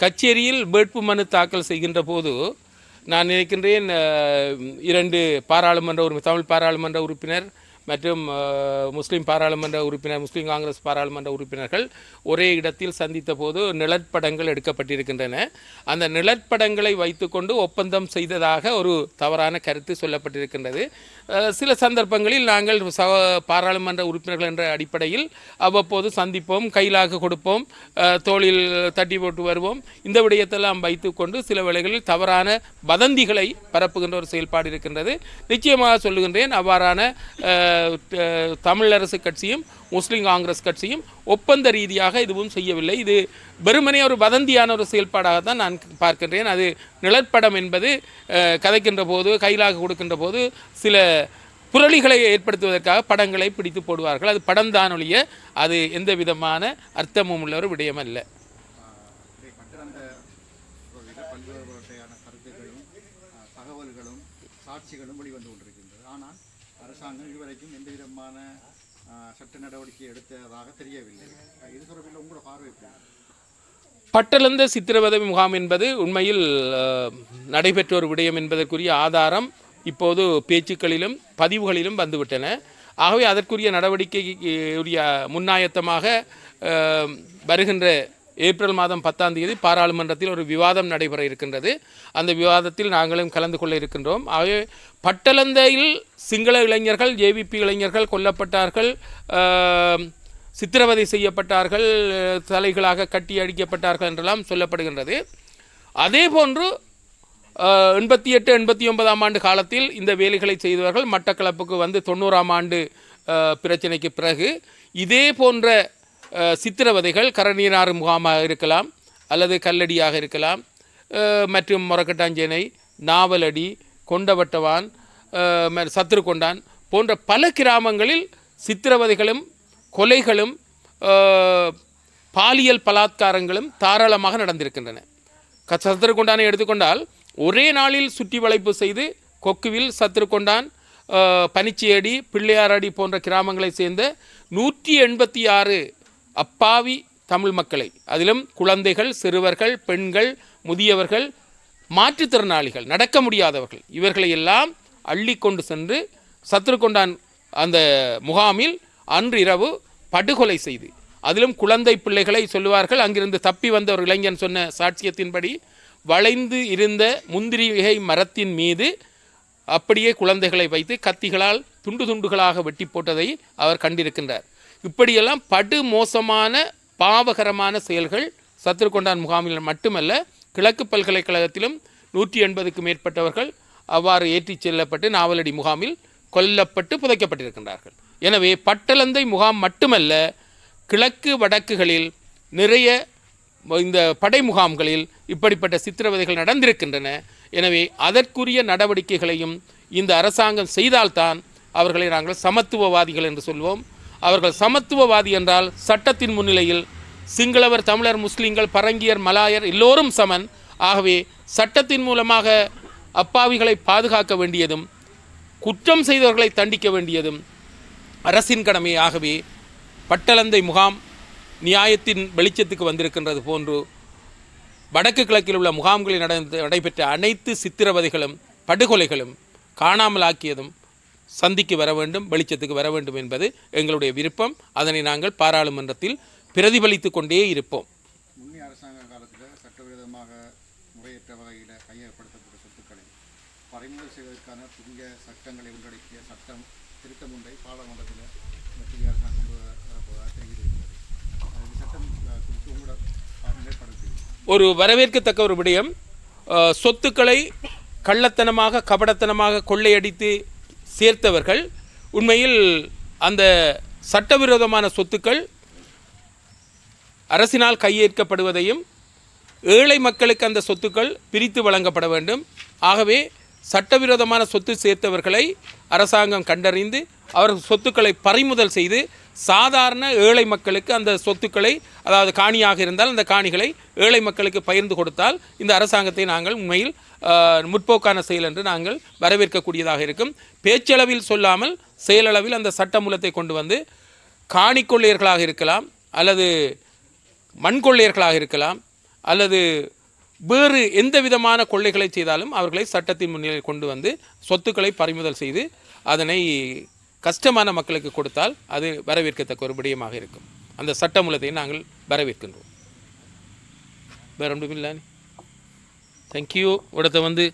கச்சேரியில் வேட்பு மனு தாக்கல் செய்கின்ற போது நான் நினைக்கின்றேன் இரண்டு பாராளுமன்ற உறுப்பினர் தமிழ் பாராளுமன்ற உறுப்பினர் மற்றும் முஸ்லீம் பாராளுமன்ற உறுப்பினர் முஸ்லீம் காங்கிரஸ் பாராளுமன்ற உறுப்பினர்கள் ஒரே இடத்தில் சந்தித்த போது நிழற்படங்கள் எடுக்கப்பட்டிருக்கின்றன. அந்த நிழற்படங்களை வைத்துக்கொண்டு ஒப்பந்தம் செய்ததாக ஒரு தவறான கருத்து சொல்லப்பட்டிருக்கின்றது. சில சந்தர்ப்பங்களில் நாங்கள் சக பாராளுமன்ற உறுப்பினர்கள் என்ற அடிப்படையில் அவ்வப்போது சந்திப்போம் கையிலாக கொடுப்போம் தோளில் தட்டி போட்டு வருவோம். இந்த விடயத்தெல்லாம் வைத்துக்கொண்டு சில வேளைகளில் தவறான வதந்திகளை பரப்புகின்ற ஒரு செயல்பாடு இருக்கின்றது. நிச்சயமாக சொல்லுகின்றேன் அவ்வாறான தமிழரசு கட்சியும் முஸ்லீம் காங்கிரஸ் கட்சியும் ஒப்பந்த ரீதியாக இதுவும் செய்யவில்லை. இது வெறுமனே ஒரு வதந்தியான ஒரு செயல்பாடாக தான் நான் பார்க்கின்றேன். அது நிழற்படம் என்பது கதைக்கின்ற போது கையிலாக கொடுக்கின்ற போது சில புரளிகளை ஏற்படுத்துவதற்காக படங்களை பிடித்து போடுவார்கள். அது படம் ஒழிய அது எந்த விதமான அர்த்தமும் உள்ள ஒரு விடயம் அல்ல சாட்சிகளும் வெளிவந்து கொண்டிருக்கின்றது. ஆனால் அரசாங்கம் இதுவரைக்கும் எந்த விதமான சட்ட நடவடிக்கை எடுத்ததாக தெரியவில்லை. இது தொடர்பில் உங்களோட பார்வை பட்டலந்த சித்திரவதை முகாம் என்பது உண்மையில் நடைபெற்ற ஒரு விடயம் என்பதற்குரிய ஆதாரம் இப்போது பேச்சுக்களிலும் பதிவுகளிலும் வந்துவிட்டன. ஆகவே அதற்குரிய நடவடிக்கை உரிய முன்னாயத்தமாக வருகின்ற ஏப்ரல் மாதம் பத்தாம் தேதி பாராளுமன்றத்தில் ஒரு விவாதம் நடைபெற இருக்கின்றது. அந்த விவாதத்தில் நாங்களும் கலந்து கொள்ள இருக்கின்றோம். ஆகவே பட்டலந்தையில் சிங்கள இளைஞர்கள் ஜேவிபி இளைஞர்கள் கொல்லப்பட்டார்கள் சித்திரவதை செய்யப்பட்டார்கள் தலைகளாக கட்டி அடிக்கப்பட்டார்கள் என்றெல்லாம் சொல்லப்படுகின்றது. அதே போன்று எண்பத்தி எட்டு எண்பத்தி ஒன்பதாம் ஆண்டு காலத்தில் இந்த வேலைகளை செய்தவர்கள் மட்டக்களப்புக்கு வந்து தொண்ணூறாம் ஆண்டு பிரச்சனைக்கு பிறகு இதே போன்ற சித்திரவதைகள் கரநீராறு முகாமாக இருக்கலாம் அல்லது கல்லடியாக இருக்கலாம். மற்றும் மொரக்கட்டாஞ்சேனை நாவலடி கொண்டவட்டவான் சத்துரு கொண்டான் போன்ற பல கிராமங்களில் சித்திரவதைகளும் கொலைகளும் பாலியல் பலாத்காரங்களும் தாராளமாக நடந்திருக்கின்றன. க- சத்துருக்கொண்டானை எடுத்துக்கொண்டால் ஒரே நாளில் சுற்றி வளைப்பு செய்து கொக்குவில் சத்துரு கொண்டான் பனிச்சியடி பிள்ளையாரடி போன்ற கிராமங்களைச் சேர்ந்த நூற்றி எண்பத்தி ஆறு அப்பாவி தமிழ் மக்களை. அதிலும் குழந்தைகள் சிறுவர்கள் பெண்கள் முதியவர்கள் மாற்றுத்திறனாளிகள் நடக்க முடியாதவர்கள். இவர்களை எல்லாம் அள்ளி கொண்டு சென்று சத்ருகொண்டான் அந்த முகாமில் அன்று இரவு படுகொலை செய்து. அதிலும் குழந்தை பிள்ளைகளை சொல்லுவார்கள் அங்கிருந்து தப்பி வந்த ஒரு இளைஞன் சொன்ன சாட்சியத்தின்படி வளைந்து இருந்த முந்திரிகை மரத்தின் மீது அப்படியே குழந்தைகளை வைத்து கத்திகளால் துண்டு துண்டுகளாக வெட்டி போட்டதை அவர் கண்டிருக்கின்றார். இப்படியெல்லாம் படு மோசமான பாவகரமான செயல்கள் சத்துருக்கொண்டான் முகாமில் மட்டுமல்ல கிழக்கு பல்கலைக்கழகத்திலும் நூற்றி எண்பதுக்கு மேற்பட்டவர்கள் அவ்வாறு ஏற்றிச் செல்லப்பட்டு நாவலடி முகாமில் கொல்லப்பட்டு புதைக்கப்பட்டிருக்கின்றார்கள். எனவே பட்டலந்தை முகாம் மட்டுமல்ல கிழக்கு வடக்குகளில் நிறைய இந்த படை முகாம்களில் இப்படிப்பட்ட சித்திரவதைகள் நடந்திருக்கின்றன. எனவே அதற்குரிய நடவடிக்கைகளையும் இந்த அரசாங்கம் செய்தால்தான் அவர்களை நாங்கள் சமத்துவவாதிகள் என்று சொல்வோம். அவர்கள் சமத்துவவாதி என்றால் சட்டத்தின் முன்னிலையில் சிங்களவர் தமிழர் முஸ்லீம்கள் பரங்கியர் மலாயர் எல்லோரும் சமன். ஆகவே சட்டத்தின் மூலமாக அப்பாவிகளை பாதுகாக்க வேண்டியதும் குற்றம் செய்தவர்களை தண்டிக்க வேண்டியதும் அரசின் கடமை. ஆகவே பட்டளந்தை முகாம் நியாயத்தின் வெளிச்சத்துக்கு வந்திருக்கின்றது போன்று வடக்கு கிழக்கில் உள்ள முகாம்களில் நடந்த நடைபெற்ற அனைத்து சித்திரவதைகளும் படுகொலைகளும் காணாமலாக்கியதும் சந்திக்கு வர வேண்டும் வெளிச்சத்துக்கு வர வேண்டும் என்பது எங்களுடைய விருப்பம். அதனை நாங்கள் பாராளுமன்றத்தில் பிரதிபலித்து கொண்டே இருப்போம். முன்னே அரசாங்க காலத்தில் சட்டவிரோதமாக முறையற்ற வகையில் கையகப்படுத்தப்பட்ட சொத்துக்களை பறிமுதல் செய்வதற்கான புதிய சட்டங்களை உள்ளடக்கிய சட்டம் திருத்தம் ஒன்றை பாராளுமன்றத்தில் அரசாங்கம் கொண்டு வரப்போவதாக தெரிவித்திருக்கிறது. சட்டம் குறித்து உங்களோட? ஒரு வரவேற்கத்தக்க ஒரு விடயம் சொத்துக்களை கள்ளத்தனமாக கபடத்தனமாக கொள்ளையடித்து சேர்த்தவர்கள் உண்மையில் அந்த சட்டவிரோதமான சொத்துக்கள் அரசினால் கையேற்கப்படுவதையும் ஏழை மக்களுக்கு அந்த சொத்துக்கள் பிரித்து வழங்கப்பட வேண்டும். ஆகவே சட்டவிரோதமான சொத்து சேர்த்தவர்களை அரசாங்கம் கண்டறிந்து அவர்கள் சொத்துக்களை பறிமுதல் செய்து சாதாரண ஏழை மக்களுக்கு அந்த சொத்துக்களை அதாவது காணியாக இருந்தால் அந்த காணிகளை ஏழை மக்களுக்கு பகிர்ந்து கொடுத்தால் இந்த அரசாங்கத்தை நாங்கள் உண்மையில் முற்போக்கான செயல் என்று நாங்கள் வரவேற்கக்கூடியதாக இருக்கும். பேச்சளவில் சொல்லாமல் செயலளவில் அந்த சட்டமூலத்தை கொண்டு வந்து காணிக்கொள்ளையர்களாக இருக்கலாம் அல்லது மண் கொள்ளையர்களாக இருக்கலாம் அல்லது வேறு எந்த விதமான கொள்ளைகளை செய்தாலும் அவர்களை சட்டத்தின் முன்னிலையில் கொண்டு வந்து சொத்துக்களை பறிமுதல் செய்து அதனை கஷ்டமான மக்களுக்கு கொடுத்தால் அது வரவேற்கத்தக்க ஒரு விடயமாக இருக்கும். அந்த சட்டமூலத்தை நாங்கள் வரவேற்கின்றோம். வேற ஒன்றும் இல்லை தேங்க்யூ இடத்த வந்து